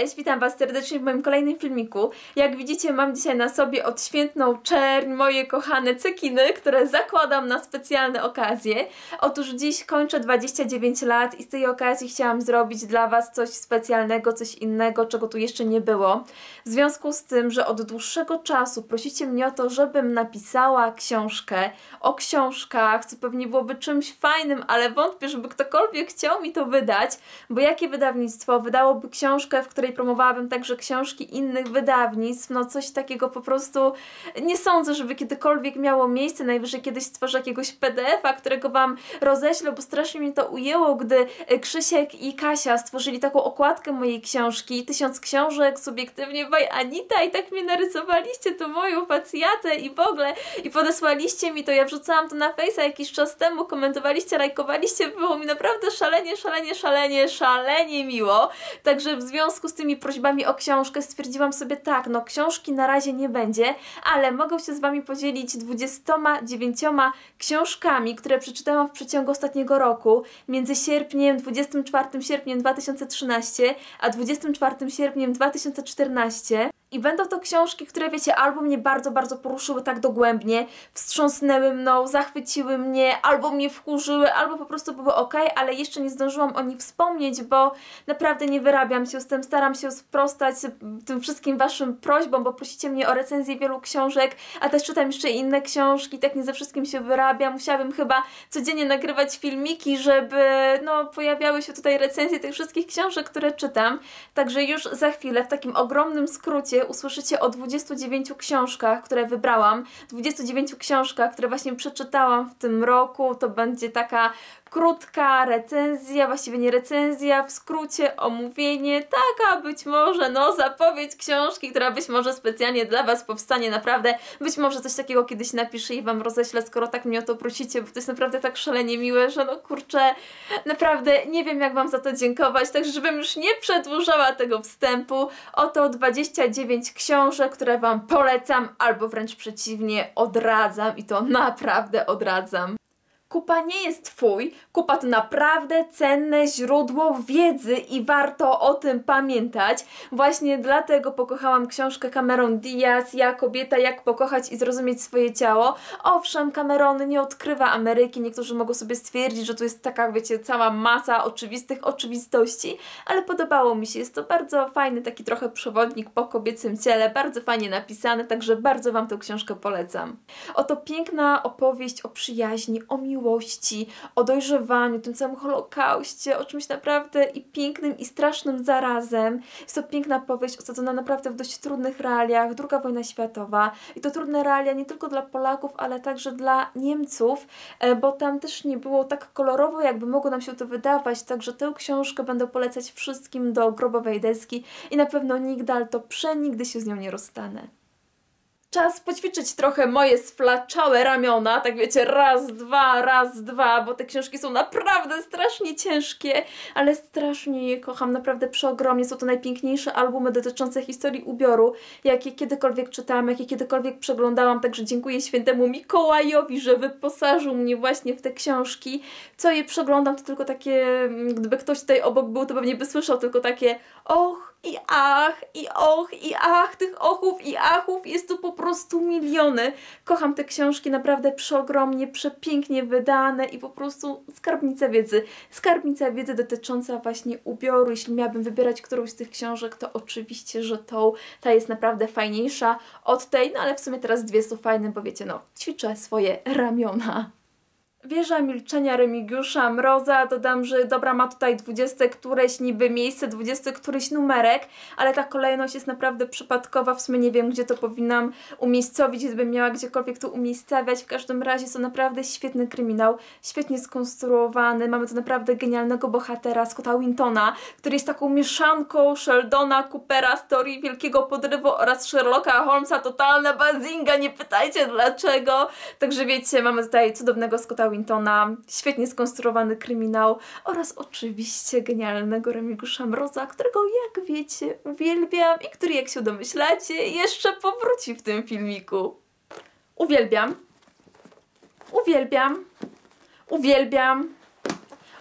Cześć, witam Was serdecznie w moim kolejnym filmiku. Jak widzicie mam dzisiaj na sobie odświętną czerń, moje kochane cekiny, które zakładam na specjalne okazje. Otóż dziś kończę 29 lat i z tej okazji chciałam zrobić dla Was coś specjalnego, coś innego, czego tu jeszcze nie było. W związku z tym, że od dłuższego czasu prosicie mnie o to, żebym napisała książkę o książkach, co pewnie byłoby czymś fajnym, ale wątpię, żeby ktokolwiek chciał mi to wydać, bo jakie wydawnictwo wydałoby książkę, w której promowałabym także książki innych wydawnictw, no coś takiego po prostu nie sądzę, żeby kiedykolwiek miało miejsce, najwyżej kiedyś stworzę jakiegoś PDF-a, którego Wam roześlę, bo strasznie mnie to ujęło, gdy Krzysiek i Kasia stworzyli taką okładkę mojej książki, tysiąc książek, subiektywnie by Anita i tak mnie narysowaliście tu moją facjatę i w ogóle i podesłaliście mi to, ja wrzucałam to na Face'a jakiś czas temu, komentowaliście, lajkowaliście, było mi naprawdę szalenie, szalenie, szalenie, szalenie miło, także w związku z tymi prośbami o książkę stwierdziłam sobie tak, no książki na razie nie będzie, ale mogę się z Wami podzielić 29 książkami, które przeczytałam w przeciągu ostatniego roku, między sierpniem, 24 sierpniem 2013, a 24 sierpniem 2014. I będą to książki, które wiecie, albo mnie bardzo, bardzo poruszyły tak dogłębnie, wstrząsnęły mną, zachwyciły mnie, albo mnie wkurzyły, albo po prostu były ok, ale jeszcze nie zdążyłam o nich wspomnieć, bo naprawdę nie wyrabiam się z tym, staram się sprostać tym wszystkim Waszym prośbom, bo prosicie mnie o recenzję wielu książek, a też czytam jeszcze inne książki, tak nie ze wszystkim się wyrabiam. Musiałabym chyba codziennie nagrywać filmiki, żeby no, pojawiały się tutaj recenzje tych wszystkich książek, które czytam. Także już za chwilę, w takim ogromnym skrócie, usłyszycie o 29 książkach, które wybrałam. 29 książkach, które właśnie przeczytałam w tym roku. To będzie taka krótka recenzja, właściwie nie recenzja, w skrócie omówienie, taka być może, no zapowiedź książki, która być może specjalnie dla Was powstanie, naprawdę, być może coś takiego kiedyś napiszę i Wam roześlę, skoro tak mnie o to prosicie, bo to jest naprawdę tak szalenie miłe, że no kurczę, naprawdę nie wiem jak Wam za to dziękować, także żebym już nie przedłużała tego wstępu, oto 29 książek, które Wam polecam, albo wręcz przeciwnie, odradzam i to naprawdę odradzam. Kupa nie jest twój, kupa to naprawdę cenne źródło wiedzy i warto o tym pamiętać. Właśnie dlatego pokochałam książkę Cameron Diaz, Ja kobieta, jak pokochać i zrozumieć swoje ciało. Owszem, Cameron nie odkrywa Ameryki, niektórzy mogą sobie stwierdzić, że tu jest taka, wiecie, cała masa oczywistych oczywistości, ale podobało mi się. Jest to bardzo fajny taki trochę przewodnik po kobiecym ciele, bardzo fajnie napisany, także bardzo Wam tę książkę polecam. Oto piękna opowieść o przyjaźni, o miłości, miłości, o dojrzewaniu, tym całym holokauście, o czymś naprawdę i pięknym i strasznym zarazem. Jest to piękna powieść osadzona naprawdę w dość trudnych realiach, druga wojna światowa i to trudne realia nie tylko dla Polaków, ale także dla Niemców, e, bo tam też nie było tak kolorowo, jakby mogło nam się to wydawać, także tę książkę będę polecać wszystkim do grobowej deski i na pewno nigdy, ale to przenigdy się z nią nie rozstanę. Czas poćwiczyć trochę moje sflaczałe ramiona, tak wiecie, raz, dwa, raz, dwa, bo te książki są naprawdę strasznie ciężkie, ale strasznie je kocham, naprawdę przeogromnie. Są to najpiękniejsze albumy dotyczące historii ubioru, jakie kiedykolwiek czytałam, jakie kiedykolwiek przeglądałam, także dziękuję świętemu Mikołajowi, że wyposażył mnie właśnie w te książki. Co je przeglądam, to tylko takie, gdyby ktoś tutaj obok był, to pewnie by słyszał tylko takie, och, i ach, i och, i ach, tych ochów i achów jest tu po prostu miliony. Kocham te książki, naprawdę przeogromnie, przepięknie wydane i po prostu skarbnica wiedzy. Skarbnica wiedzy dotycząca właśnie ubioru. Jeśli miałabym wybierać którąś z tych książek, to oczywiście, że tą, ta jest naprawdę fajniejsza od tej, no ale w sumie teraz dwie są fajne, bo wiecie, no, ćwiczę swoje ramiona. Wieża Milczenia Remigiusza Mroza, dodam, że dobra ma tutaj 20 któreś niby miejsce, 20 któryś numerek, ale ta kolejność jest naprawdę przypadkowa, w sumie nie wiem gdzie to powinnam umiejscowić, gdybym miała gdziekolwiek to umiejscawiać, w każdym razie jest to naprawdę świetny kryminał, świetnie skonstruowany, mamy tu naprawdę genialnego bohatera, Scotta Wintona, który jest taką mieszanką Sheldona, Coopera, Story Wielkiego Podrywu oraz Sherlocka Holmesa, totalna bazinga, nie pytajcie dlaczego, także wiecie, mamy tutaj cudownego Scotta Wintona, świetnie skonstruowany kryminał oraz oczywiście genialnego Remigusza Mroza, którego jak wiecie uwielbiam i który jak się domyślacie jeszcze powróci w tym filmiku. Uwielbiam. Uwielbiam. Uwielbiam.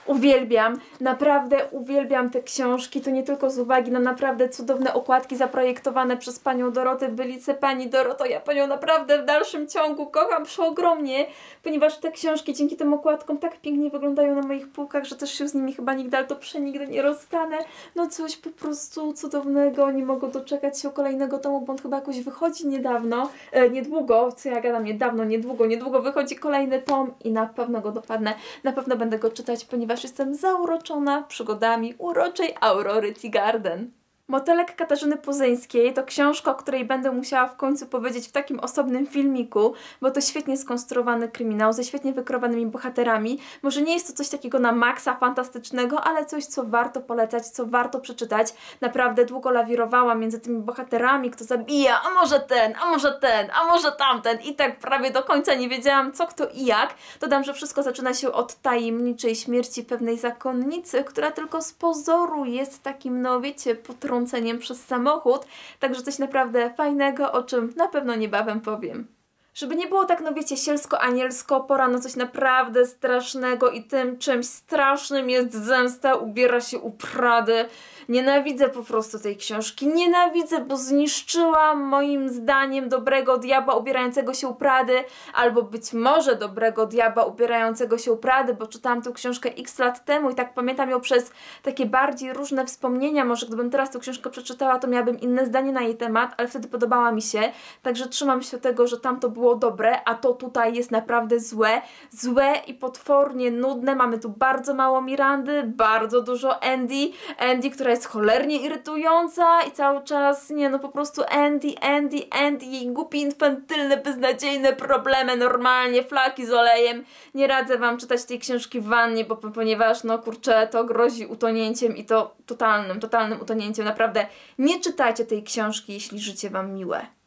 Uwielbiam, naprawdę uwielbiam te książki. To nie tylko z uwagi na naprawdę cudowne okładki zaprojektowane przez panią Dorotę Bylicę. Pani Doroto, ja panią naprawdę w dalszym ciągu kocham przeogromnie, ponieważ te książki dzięki tym okładkom tak pięknie wyglądają na moich półkach, że też się z nimi chyba nigdy, ale to przenigdy nie rozstanę. No coś po prostu cudownego. Nie mogę doczekać się kolejnego tomu, bo on chyba jakoś wychodzi niedawno, e, niedługo, co ja gadam, niedawno, niedługo, niedługo wychodzi kolejny tom i na pewno go dopadnę. Na pewno będę go czytać, ponieważ jestem zauroczona przygodami uroczej Aurory Teagarden. Motelek Katarzyny Puzyńskiej to książka, o której będę musiała w końcu powiedzieć w takim osobnym filmiku, bo to świetnie skonstruowany kryminał ze świetnie wykrowanymi bohaterami. Może nie jest to coś takiego na maksa fantastycznego, ale coś, co warto polecać, co warto przeczytać. Naprawdę długo lawirowałam między tymi bohaterami, kto zabija, a może ten, a może ten, a może tamten i tak prawie do końca nie wiedziałam co, kto i jak. Dodam, że wszystko zaczyna się od tajemniczej śmierci pewnej zakonnicy, która tylko z pozoru jest takim, no wiecie, potrąceniem trąceniem przez samochód, także coś naprawdę fajnego, o czym na pewno niebawem powiem. Żeby nie było tak, no wiecie, sielsko-anielsko, pora na coś naprawdę strasznego i tym czymś strasznym jest zemsta, ubiera się u Prady. Nienawidzę po prostu tej książki. Nienawidzę, bo zniszczyła moim zdaniem dobrego diabła ubierającego się u Prady, albo być może dobrego diabła ubierającego się u Prady, bo czytałam tę książkę x lat temu i tak pamiętam ją przez takie bardziej różne wspomnienia. Może gdybym teraz tę książkę przeczytała, to miałabym inne zdanie na jej temat, ale wtedy podobała mi się. Także trzymam się tego, że tam to było dobre, a to tutaj jest naprawdę złe. Złe i potwornie nudne. Mamy tu bardzo mało Mirandy, bardzo dużo Andy. Andy, która jest jest cholernie irytująca i cały czas, nie no po prostu Andy, Andy, Andy, jej głupi, infantylne, beznadziejne problemy, normalnie, flaki z olejem. Nie radzę Wam czytać tej książki w wannie, bo, ponieważ no kurczę, to grozi utonięciem i to totalnym, totalnym utonięciem. Naprawdę nie czytajcie tej książki, jeśli życie Wam miłe.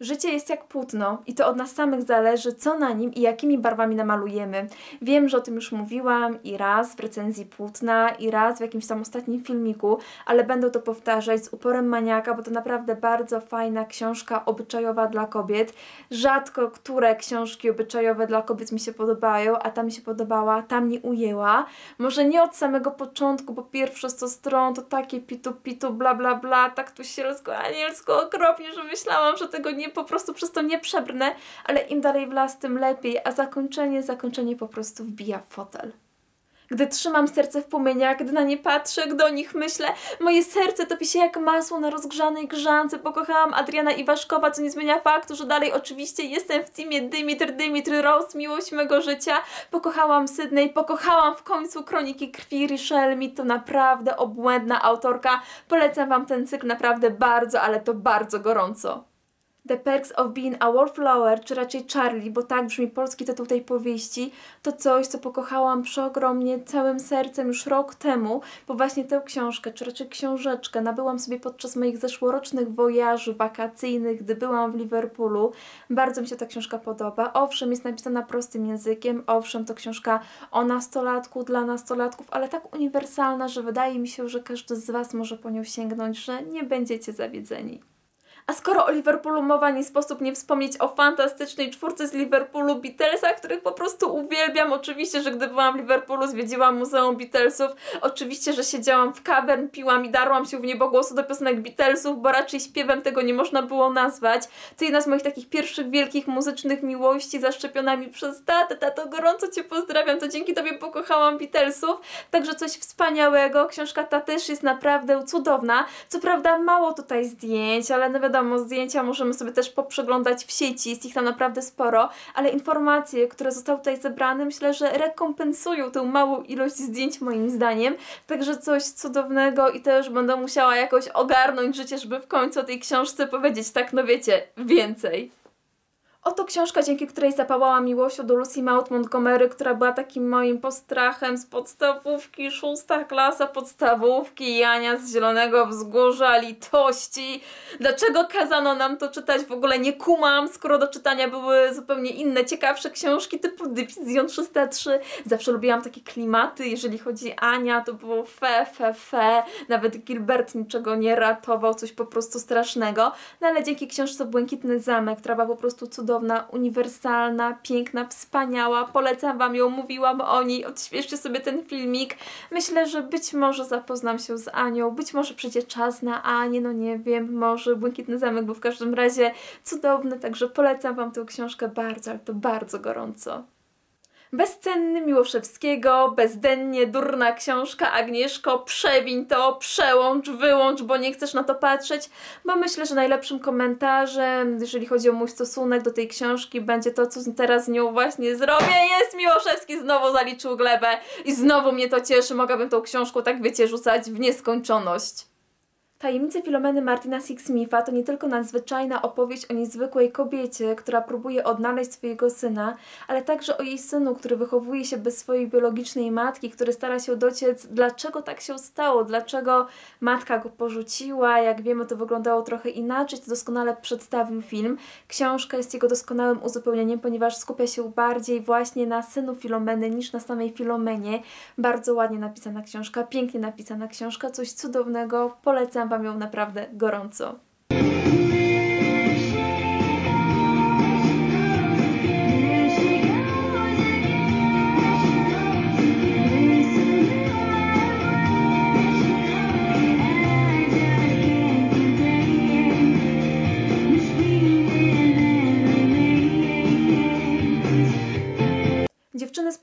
Życie jest jak płótno i to od nas samych zależy, co na nim i jakimi barwami namalujemy. Wiem, że o tym już mówiłam i raz w recenzji płótna, i raz w jakimś tam ostatnim filmiku, ale będę to powtarzać z uporem maniaka, bo to naprawdę bardzo fajna książka obyczajowa dla kobiet. Rzadko które książki obyczajowe dla kobiet mi się podobają, a ta mi się podobała, ta mnie ujęła. Może nie od samego początku, bo pierwsze 100 stron to takie pitu pitu bla bla bla, tak tu sielsko, anielsko, okropnie, że myślałam, że tego nie po prostu przez to nie przebrnę, ale im dalej w las, tym lepiej, a zakończenie, zakończenie po prostu wbija w fotel. Gdy trzymam serce w płomieniach, gdy na nie patrzę, gdy o nich myślę, moje serce topi się jak masło na rozgrzanej grzance. Pokochałam Adriana Iwaszkowa, co nie zmienia faktu, że dalej oczywiście jestem w teamie Dymitr, Dymitr Rose, miłość mego życia. Pokochałam Sydney, pokochałam w końcu Kroniki Krwi Richelle, mi to naprawdę obłędna autorka. Polecam Wam ten cykl naprawdę bardzo, ale to bardzo gorąco. The Perks of Being a Wallflower, czy raczej Charlie, bo tak brzmi polski tytuł tej powieści, to coś, co pokochałam przeogromnie całym sercem już rok temu, bo właśnie tę książkę, czy raczej książeczkę nabyłam sobie podczas moich zeszłorocznych wojaży wakacyjnych, gdy byłam w Liverpoolu. Bardzo mi się ta książka podoba. Owszem, jest napisana prostym językiem, owszem, to książka o nastolatku, dla nastolatków, ale tak uniwersalna, że wydaje mi się, że każdy z Was może po nią sięgnąć, że nie będziecie zawiedzeni. A skoro o Liverpoolu mowa, nie sposób nie wspomnieć o fantastycznej czwórce z Liverpoolu Beatlesach, których po prostu uwielbiam. Oczywiście, że gdy byłam w Liverpoolu, zwiedziłam Muzeum Beatlesów. Oczywiście, że siedziałam w cavern, piłam i darłam się w niebogłosu do piosenek Beatlesów, bo raczej śpiewem tego nie można było nazwać. To jedna z moich takich pierwszych wielkich muzycznych miłości, zaszczepiona mi przez tatę. Tato, gorąco Cię pozdrawiam, to dzięki Tobie pokochałam Beatlesów. Także coś wspaniałego. Książka ta też jest naprawdę cudowna. Co prawda mało tutaj zdjęć, ale no wiadomo, wiadomo, zdjęcia możemy sobie też poprzeglądać w sieci, jest ich tam naprawdę sporo, ale informacje, które zostały tutaj zebrane, myślę, że rekompensują tę małą ilość zdjęć moim zdaniem, także coś cudownego i też będę musiała jakoś ogarnąć życie, żeby w końcu o tej książce powiedzieć tak, no wiecie, więcej. Oto książka, dzięki której zapałała miłością do Lucy Maud Montgomery, która była takim moim postrachem z podstawówki, szósta klasa podstawówki, Jania z Zielonego Wzgórza, litości. Dlaczego kazano nam to czytać? W ogóle nie kumam, skoro do czytania były zupełnie inne, ciekawsze książki typu Division 303. Zawsze lubiłam takie klimaty, jeżeli chodzi Ania, to było fe, fe, fe. Nawet Gilbert niczego nie ratował, coś po prostu strasznego. No ale dzięki książce Błękitny Zamek, która była po prostu cudowna, cudowna, uniwersalna, piękna, wspaniała. Polecam Wam ją, mówiłam o niej, odświeżcie sobie ten filmik. Myślę, że być może zapoznam się z Anią, być może przyjdzie czas na Anię, no nie wiem, może Błękitny Zamek był w każdym razie cudowny, także polecam Wam tę książkę bardzo, ale to bardzo gorąco. Bezcenny Miłoszewskiego, bezdennie durna książka Agnieszko, przewiń to, przełącz, wyłącz, bo nie chcesz na to patrzeć, bo myślę, że najlepszym komentarzem, jeżeli chodzi o mój stosunek do tej książki, będzie to, co teraz z nią właśnie zrobię. Jest Miłoszewski, znowu zaliczył glebę i znowu mnie to cieszy, mogłabym tą książką tak wiecie rzucać w nieskończoność. Tajemnice Filomeny Martina Sixsmitha to nie tylko nadzwyczajna opowieść o niezwykłej kobiecie, która próbuje odnaleźć swojego syna, ale także o jej synu, który wychowuje się bez swojej biologicznej matki, który stara się dociec, dlaczego tak się stało, dlaczego matka go porzuciła. Jak wiemy, to wyglądało trochę inaczej, to doskonale przedstawił film. Książka jest jego doskonałym uzupełnieniem, ponieważ skupia się bardziej właśnie na synu Filomeny niż na samej Filomenie. Bardzo ładnie napisana książka, pięknie napisana książka, coś cudownego. Polecam Wam ją naprawdę gorąco.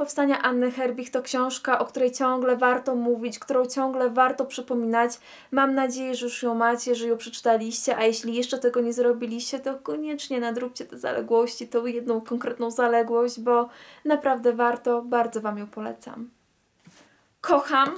Powstania Anny Herbich to książka, o której ciągle warto mówić, którą ciągle warto przypominać. Mam nadzieję, że już ją macie, że ją przeczytaliście, a jeśli jeszcze tego nie zrobiliście, to koniecznie nadróbcie te zaległości, tą jedną konkretną zaległość, bo naprawdę warto, bardzo Wam ją polecam. Kocham,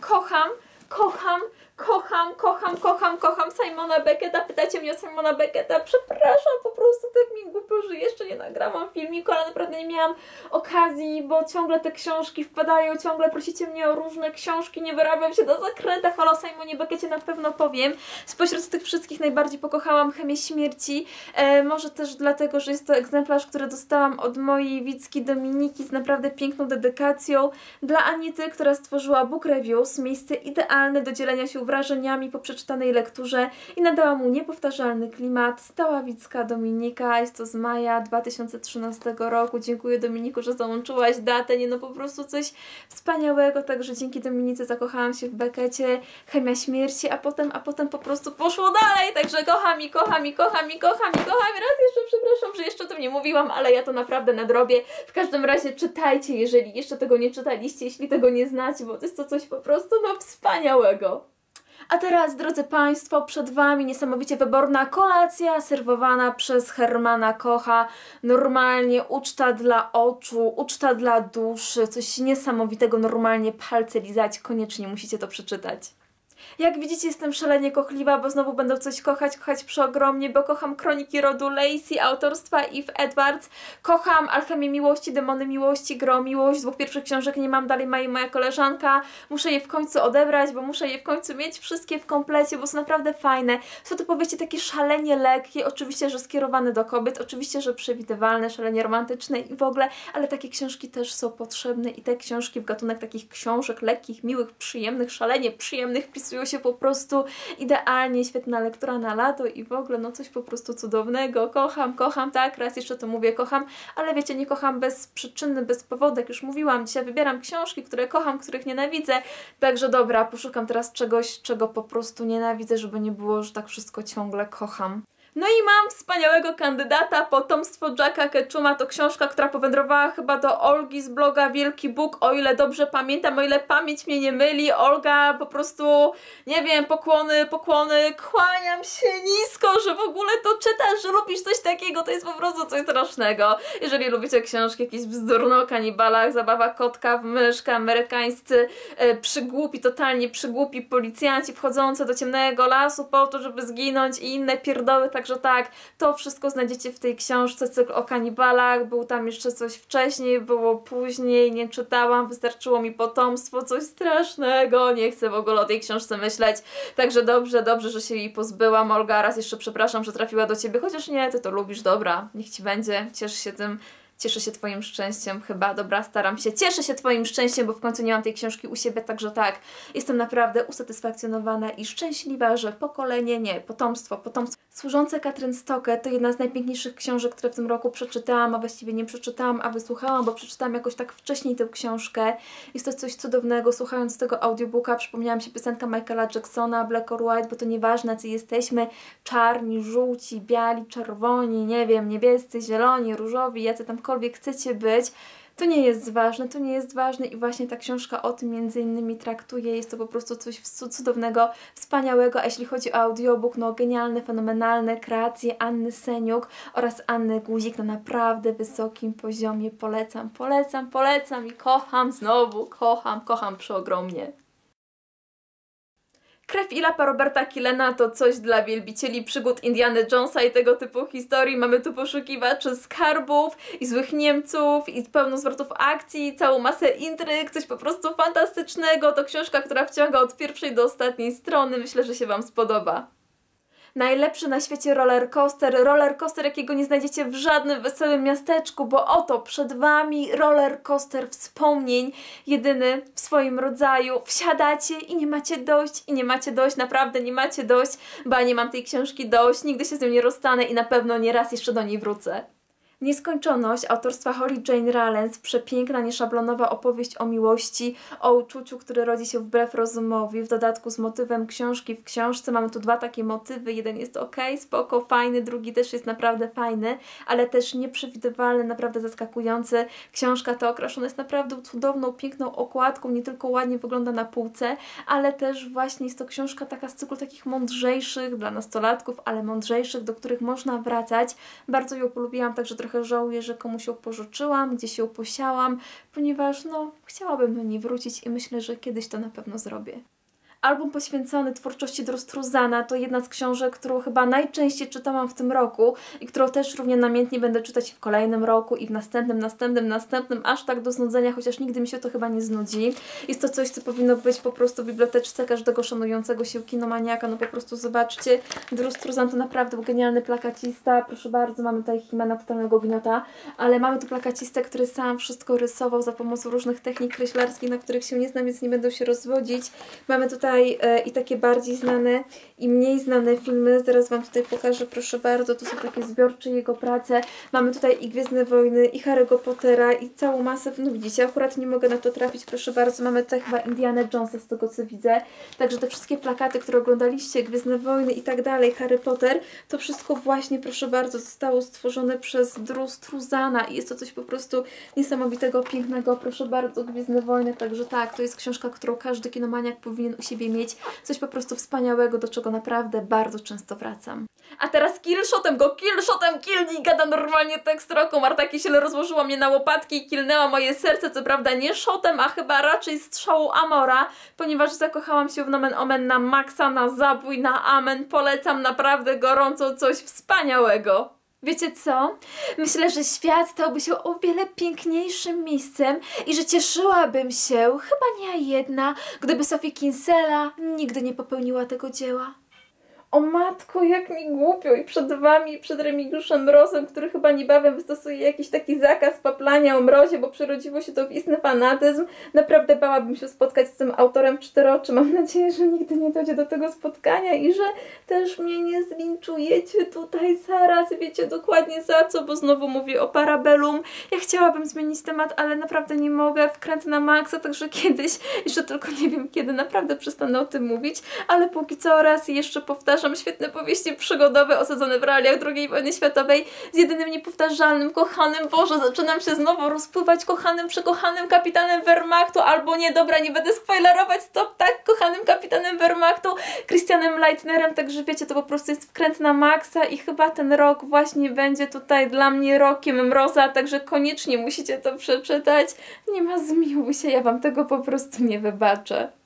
kocham, kocham kocham, kocham, kocham, kocham Simona Becketa. Pytacie mnie o Simona Becketa. Przepraszam, po prostu tak mi głupio, że jeszcze nie nagrałam filmiku, ale naprawdę nie miałam okazji, bo ciągle te książki wpadają, ciągle prosicie mnie o różne książki, nie wyrabiam się na zakrętach, ale o Simonie Beckecie na pewno powiem. Spośród tych wszystkich najbardziej pokochałam Chemię Śmierci. E, może też dlatego, że jest to egzemplarz, który dostałam od mojej widzki Dominiki z naprawdę piękną dedykacją dla Anity, która stworzyła Book Reviews, miejsce idealne do dzielenia się wrażeniami po przeczytanej lekturze i nadała mu niepowtarzalny klimat. Stała Wicka Dominika, jest to z maja 2013 roku. Dziękuję Dominiku, że załączyłaś datę, nie no po prostu coś wspaniałego, także dzięki Dominice zakochałam się w Bekecie, Chemia Śmierci, a potem, a potem po prostu poszło dalej, także kocham i kocham i kocham i kocham i kocham raz jeszcze przepraszam, że jeszcze o tym nie mówiłam, ale ja to naprawdę nadrobię. W każdym razie czytajcie, jeżeli jeszcze tego nie czytaliście, jeśli tego nie znacie, bo to jest to coś po prostu no wspaniałego. A teraz, drodzy Państwo, przed Wami niesamowicie wyborna kolacja serwowana przez Hermana Kocha. Normalnie uczta dla oczu, uczta dla duszy, coś niesamowitego, normalnie palce lizać, koniecznie musicie to przeczytać. Jak widzicie jestem szalenie kochliwa, bo znowu będę coś kochać, kochać przeogromnie, bo kocham Kroniki Rodu Lacey autorstwa Eve Edwards, kocham Alchemię Miłości, Demony Miłości, Gro Miłość, dwóch pierwszych książek nie mam, dalej ma moja koleżanka, muszę je w końcu odebrać, bo muszę je w końcu mieć wszystkie w komplecie, bo są naprawdę fajne. Są to powieści takie szalenie lekkie, oczywiście, że skierowane do kobiet, oczywiście, że przewidywalne, szalenie romantyczne i w ogóle, ale takie książki też są potrzebne i te książki w gatunek takich książek lekkich, miłych, przyjemnych, szalenie przyjemnych wpisują się po prostu idealnie, świetna lektura na lato i w ogóle no coś po prostu cudownego. Kocham, kocham, tak, raz jeszcze to mówię, kocham, ale wiecie, nie kocham bez przyczyny, bez powodu, jak już mówiłam. Dzisiaj wybieram książki, które kocham, których nienawidzę, także dobra, poszukam teraz czegoś, czego po prostu nienawidzę, żeby nie było, że tak wszystko ciągle kocham. No i mam wspaniałego kandydata, Potomstwo Jacka Ketchuma. To książka, która powędrowała chyba do Olgi z bloga Wielki Bóg, o ile dobrze pamiętam, o ile pamięć mnie nie myli. Olga po prostu, nie wiem, pokłony, pokłony, kłaniam się nisko, że w ogóle to czytasz, że lubisz coś takiego, to jest po prostu coś strasznego. Jeżeli lubicie książki jakieś bzdurno o kanibalach, zabawa kotka w myszkę, amerykańscy e, przygłupi, totalnie przygłupi policjanci wchodzący do ciemnego lasu po to, żeby zginąć i inne pierdoły, tak Także tak, to wszystko znajdziecie w tej książce, cykl o kanibalach, był tam jeszcze coś wcześniej, było później, nie czytałam, wystarczyło mi potomstwo, coś strasznego, nie chcę w ogóle o tej książce myśleć, także dobrze, dobrze, że się jej pozbyłam. Olga, raz jeszcze przepraszam, że trafiła do Ciebie, chociaż nie, Ty to lubisz, dobra, niech Ci będzie, ciesz się tym, Cieszę się Twoim szczęściem, chyba, dobra, staram się. Cieszę się Twoim szczęściem, bo w końcu nie mam tej książki u siebie, także tak, jestem naprawdę usatysfakcjonowana i szczęśliwa, że pokolenie, nie, potomstwo, potomstwo Służące Katrin Stoker to jedna z najpiękniejszych książek, które w tym roku przeczytałam, a właściwie nie przeczytałam, a wysłuchałam, bo przeczytałam jakoś tak wcześniej tę książkę. Jest to coś cudownego. Słuchając tego audiobooka przypomniałam się piosenka Michaela Jacksona, Black or White, bo to nieważne, co jesteśmy, czarni, żółci, biali, czerwoni, nie wiem, niebiescy, zieloni, różowi, jacy tamkolwiek chcecie być to nie jest ważne, to nie jest ważne i właśnie ta książka o tym między innymi traktuje. Jest to po prostu coś cudownego, wspaniałego, a jeśli chodzi o audiobook, no genialne, fenomenalne kreacje Anny Seniuk oraz Anny Guzik na naprawdę wysokim poziomie. Polecam, polecam, polecam i kocham znowu, kocham, kocham przeogromnie. Krew i lapa Roberta Killena to coś dla wielbicieli przygód Indiana Jonesa i tego typu historii. Mamy tu poszukiwaczy skarbów i złych Niemców i pełno zwrotów akcji, całą masę intryg, coś po prostu fantastycznego. To książka, która wciąga od pierwszej do ostatniej strony. Myślę, że się Wam spodoba najlepszy na świecie roller coaster, roller coaster jakiego nie znajdziecie w żadnym wesołym miasteczku, bo oto przed Wami roller coaster wspomnień, jedyny w swoim rodzaju. Wsiadacie i nie macie dość, i nie macie dość, naprawdę nie macie dość, bo ja nie mam tej książki dość, nigdy się z nią nie rozstanę i na pewno nie raz jeszcze do niej wrócę. Nieskończoność autorstwa Holly Jane Rallens, przepiękna, nieszablonowa opowieść o miłości, o uczuciu, które rodzi się wbrew rozumowi, w dodatku z motywem książki w książce. Mamy tu dwa takie motywy, jeden jest ok, spoko, fajny, drugi też jest naprawdę fajny, ale też nieprzewidywalny, naprawdę zaskakujący. Książka ta okraszona jest naprawdę cudowną, piękną okładką, nie tylko ładnie wygląda na półce, ale też właśnie jest to książka taka z cyklu takich mądrzejszych dla nastolatków, ale mądrzejszych, do których można wracać. Bardzo ją polubiłam, także trochę żałuję, że komuś ją pożyczyłam, gdzieś ją posiałam, ponieważ no, chciałabym do niej wrócić i myślę, że kiedyś to na pewno zrobię. Album poświęcony twórczości Drostruzana to jedna z książek, którą chyba najczęściej czytałam w tym roku i którą też równie namiętnie będę czytać w kolejnym roku i w następnym, następnym, następnym, aż tak do znudzenia, chociaż nigdy mi się to chyba nie znudzi. Jest to coś, co powinno być po prostu w biblioteczce każdego szanującego się kinomaniaka. No po prostu zobaczcie, Drostruzan to naprawdę był genialny plakacista. Proszę bardzo, mamy tutaj Himena Totalnego Gniota, ale mamy tu plakacistę, który sam wszystko rysował za pomocą różnych technik kreślarskich, na których się nie znam, więc nie będą się rozwodzić. Mamy tutaj tutaj e, i takie bardziej znane i mniej znane filmy. Zaraz Wam tutaj pokażę, proszę bardzo. To są takie zbiorcze jego prace. Mamy tutaj i Gwiezdne Wojny, i Harry'ego Pottera, i całą masę. No widzicie, akurat nie mogę na to trafić, proszę bardzo. Mamy tutaj chyba Indiana Jonesa z tego co widzę. Także te wszystkie plakaty, które oglądaliście, Gwiezdne Wojny i tak dalej, Harry Potter, to wszystko właśnie, proszę bardzo, zostało stworzone przez Drew Struzana i jest to coś po prostu niesamowitego, pięknego. Proszę bardzo, Gwiezdne Wojny. Także tak, to jest książka, którą każdy kinomaniak powinien u siebie mieć coś po prostu wspaniałego, do czego naprawdę bardzo często wracam. A teraz killshotem go, killshotem, killnij, gada normalnie tekst roku. Marta Kisiel rozłożyła mnie na łopatki i killnęła moje serce, co prawda nie shotem, a chyba raczej strzałą Amora, ponieważ zakochałam się w Nomen Omen na maksa, na zabój, na amen. Polecam naprawdę gorąco coś wspaniałego. Wiecie co? Myślę, że świat stałby się o wiele piękniejszym miejscem i że cieszyłabym się, chyba nie jedna, gdyby Sophie Kinsella nigdy nie popełniła tego dzieła. O matko, jak mi głupio i przed wami, i przed Remigiuszem Mrozem, który chyba niebawem wystosuje jakiś taki zakaz paplania o mrozie, bo przerodziło się to w istny fanatyzm. Naprawdę bałabym się spotkać z tym autorem w czteroczy. Mam nadzieję, że nigdy nie dojdzie do tego spotkania i że też mnie nie zlinczujecie tutaj zaraz. Wiecie dokładnie za co, bo znowu mówię o Parabellum. Ja chciałabym zmienić temat, ale naprawdę nie mogę. Wkręcę na maksa, także kiedyś, jeszcze tylko nie wiem kiedy, naprawdę przestanę o tym mówić, ale póki co raz jeszcze powtarzam, przepraszam, świetne powieści przygodowe osadzone w realiach II wojny światowej z jedynym niepowtarzalnym, kochanym, Boże, zaczynam się znowu rozpływać kochanym, przekochanym kapitanem Wehrmachtu, albo nie, dobra, nie będę spoilerować, stop, tak, kochanym kapitanem Wehrmachtu, Christianem Leitnerem, także wiecie, to po prostu jest wkręt na maksa i chyba ten rok właśnie będzie tutaj dla mnie rokiem mroza, także koniecznie musicie to przeczytać. Nie ma zmiłuj się, ja Wam tego po prostu nie wybaczę.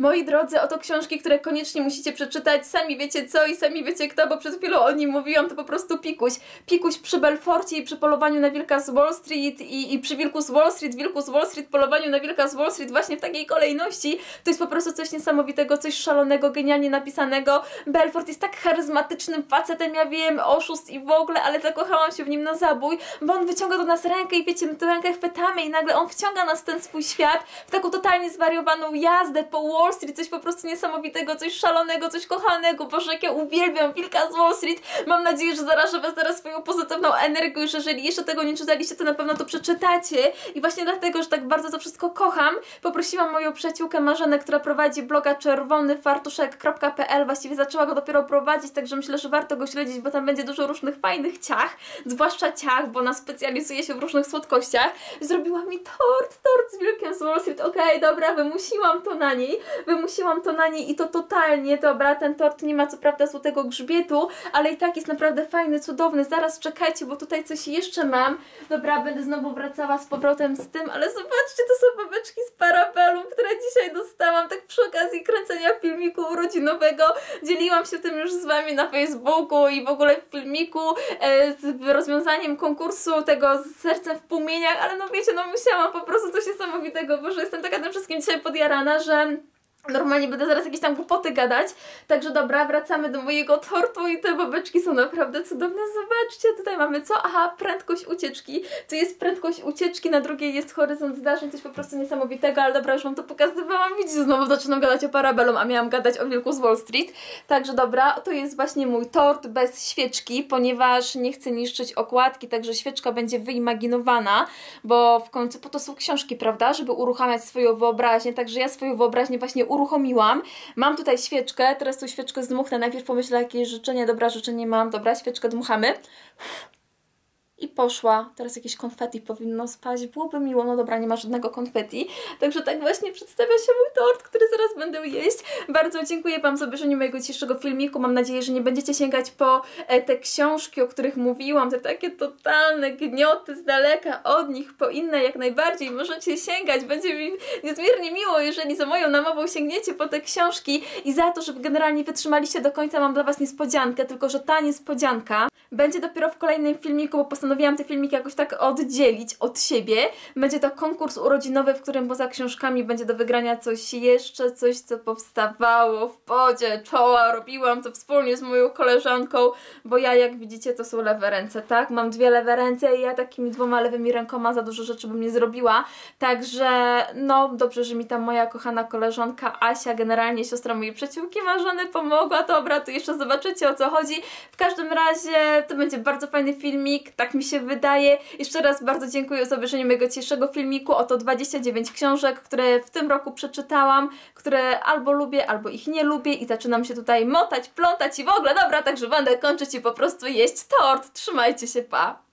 Moi drodzy, oto książki, które koniecznie musicie przeczytać. Sami wiecie co i sami wiecie kto, bo przed chwilą o nim mówiłam, to po prostu pikuś. Pikuś przy Belforcie i przy polowaniu na wilka z Wall Street i, i przy wilku z Wall Street, wilku z Wall Street, polowaniu na wilka z Wall Street właśnie w takiej kolejności. To jest po prostu coś niesamowitego, coś szalonego, genialnie napisanego. Belfort jest tak charyzmatycznym facetem, ja wiem, oszust i w ogóle, ale zakochałam się w nim na zabój, bo on wyciąga do nas rękę i wiecie, my tę rękę chwytamy i nagle on wciąga nas w ten swój świat, w taką totalnie zwariowaną jazdę po Wall Wall Street, coś po prostu niesamowitego, coś szalonego, coś kochanego, boże jak ja uwielbiam Wilka z Wall Street. Mam nadzieję, że zarażę Was zaraz swoją pozytywną energią, że jeżeli jeszcze tego nie czytaliście, to na pewno to przeczytacie. I właśnie dlatego, że tak bardzo to wszystko kocham, poprosiłam moją przyjaciółkę Marzenę, która prowadzi bloga czerwonyfartuszek.pl, właściwie zaczęła go dopiero prowadzić, także myślę, że warto go śledzić, bo tam będzie dużo różnych fajnych ciach, zwłaszcza ciach, bo ona specjalizuje się w różnych słodkościach. Zrobiła mi tort, tort z Wilkiem z Wall Street, okej, okay, dobra, wymusiłam to na niej, wymusiłam to na niej i to totalnie, dobra, ten tort nie ma co prawda złotego grzbietu, ale i tak jest naprawdę fajny, cudowny, zaraz czekajcie, bo tutaj coś jeszcze mam, dobra, będę znowu wracała z powrotem z tym, ale zobaczcie, to są babeczki z parabelum, które dzisiaj dostałam, tak przy okazji kręcenia filmiku urodzinowego, dzieliłam się tym już z Wami na Facebooku i w ogóle w filmiku e, z rozwiązaniem konkursu tego z sercem w płomieniach, ale no wiecie, no musiałam po prostu coś niesamowitego, bo że jestem taka tym wszystkim dzisiaj podjarana, że Normalnie będę zaraz jakieś tam głupoty gadać. Także dobra, wracamy do mojego tortu i te babeczki są naprawdę cudowne. Zobaczcie, tutaj mamy co? Aha, prędkość ucieczki. Tu jest prędkość ucieczki, na drugiej jest horyzont zdarzeń, coś po prostu niesamowitego, ale dobra, już Wam to pokazywałam. Widzicie, znowu zaczynam gadać o parabelum, a miałam gadać o Wilku z Wall Street. Także dobra, to jest właśnie mój tort bez świeczki, ponieważ nie chcę niszczyć okładki, także świeczka będzie wyimaginowana, bo w końcu po to są książki, prawda? Żeby uruchamiać swoją wyobraźnię, także ja swoją wyobraźnię właśnie uruchomiłam. Mam tutaj świeczkę, teraz tą świeczkę zdmuchnę. Najpierw pomyślę jakieś życzenie, dobra, życzenie mam, dobra, świeczkę dmuchamy i poszła. Teraz jakieś konfetti powinno spaść. Byłoby miło, no dobra, nie ma żadnego konfetti. Także tak właśnie przedstawia się mój tort, który zaraz będę jeść. Bardzo dziękuję Wam za obejrzenie mojego dzisiejszego filmiku. Mam nadzieję, że nie będziecie sięgać po e, te książki, o których mówiłam, te takie totalne gnioty z daleka od nich, po inne jak najbardziej. Możecie sięgać. Będzie mi niezmiernie miło, jeżeli za moją namową sięgniecie po te książki i za to, że generalnie wytrzymaliście do końca, mam dla Was niespodziankę, tylko że ta niespodzianka będzie dopiero w kolejnym filmiku, bo postanowiłam postanowiłam te filmiki jakoś tak oddzielić od siebie. Będzie to konkurs urodzinowy, w którym poza książkami będzie do wygrania coś jeszcze, coś co powstawało w podzie czoła. Robiłam to wspólnie z moją koleżanką, bo ja jak widzicie to są lewe ręce, tak? Mam dwie lewe ręce i ja takimi dwoma lewymi rękoma za dużo rzeczy bym nie zrobiła. Także no dobrze, że mi ta moja kochana koleżanka Asia, generalnie siostra mojej przyjaciółki Marzeny pomogła. Dobra, tu jeszcze zobaczycie o co chodzi. W każdym razie to będzie bardzo fajny filmik, tak mi się wydaje. Jeszcze raz bardzo dziękuję za obejrzenie mojego dzisiejszego filmiku. Oto 29 książek, które w tym roku przeczytałam, które albo lubię, albo ich nie lubię i zaczynam się tutaj motać, plątać i w ogóle. Dobra, także będę kończyć i po prostu jeść tort. Trzymajcie się, pa!